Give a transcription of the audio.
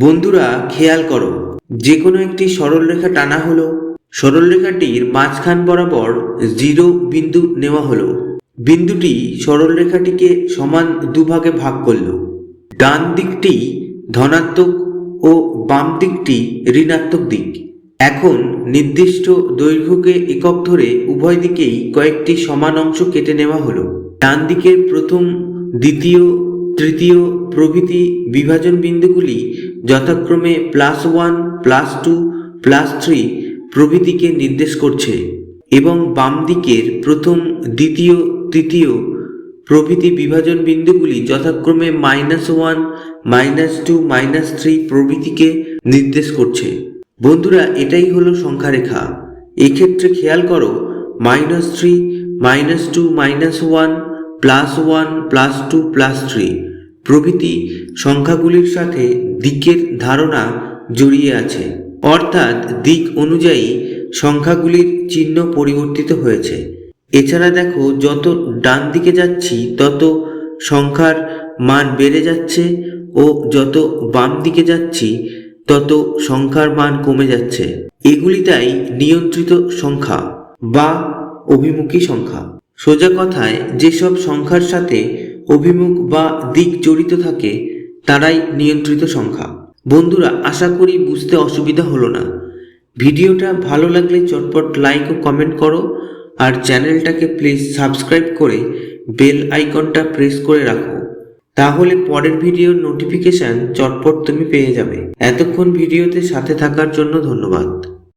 বন্ধুরা, খেয়াল করো যে কোনো একটি সরলরেখা টানা হলো। সরলরেখাটির মাঝখান বরাবর জিরো বিন্দু নেওয়া হলো। বিন্দুটি সরলরেখাটিকে সমান দুভাগে ভাগ করল। ডান দিকটি ধনাত্মক ও বাম দিকটি ঋণাত্মক দিক। এখন নির্দিষ্ট দৈর্ঘ্যকে একক ধরে উভয় দিকেই কয়েকটি সমান অংশ কেটে নেওয়া হলো। ডান দিকের প্রথম, দ্বিতীয়, তৃতীয় প্রভৃতি বিভাজন বিন্দুগুলি যথাক্রমে plus one plus two plus three প্রভৃতিকে নির্দেশ করছে এবং বাম দিকের প্রথম, দ্বিতীয়, তৃতীয় প্রভৃতি বিভাজন বিন্দুগুলি যথাক্রমে minus one minus two minus three প্রভৃতিকে নির্দেশ করছে। বন্ধুরা, এটাই হলো সংখ্যারেখা। এক্ষেত্রে খেয়াল করো minus three minus two minus one plus one plus two plus three প্রভৃতি সংখ্যাগুলির সাথে দিকের ধারণা জড়িয়ে আছে। অর্থাৎ দিক অনুযায়ী সংখ্যাগুলির চিহ্ন পরিবর্তিত হয়েছে। এছাড়া দেখো, যত ডান দিকে যাচ্ছি, তত সংখ্যার মান বেড়ে যাচ্ছে ও যত বাম দিকে যাচ্ছি, তত সংখ্যার মান কমে যাচ্ছে। এগুলি তাই নিয়ন্ত্রিত সংখ্যা বা অভিমুখী সংখ্যা। সোজা কথায়, যেসব সংখ্যার সাথে অভিমুখ বা দিক জড়িত থাকে, তারাই নিয়ন্ত্রিত সংখ্যা। বন্ধুরা, আশা করি বুঝতে অসুবিধা হলো না। ভিডিওটা ভালো লাগলে চটপট লাইক ও কমেন্ট করো, আর চ্যানেলটাকে প্লিজ সাবস্ক্রাইব করে বেল আইকনটা প্রেস করে রাখো। তাহলে পরের ভিডিওর নোটিফিকেশন চটপট তুমি পেয়ে যাবে। এতক্ষণ ভিডিওতে সাথে থাকার জন্য ধন্যবাদ।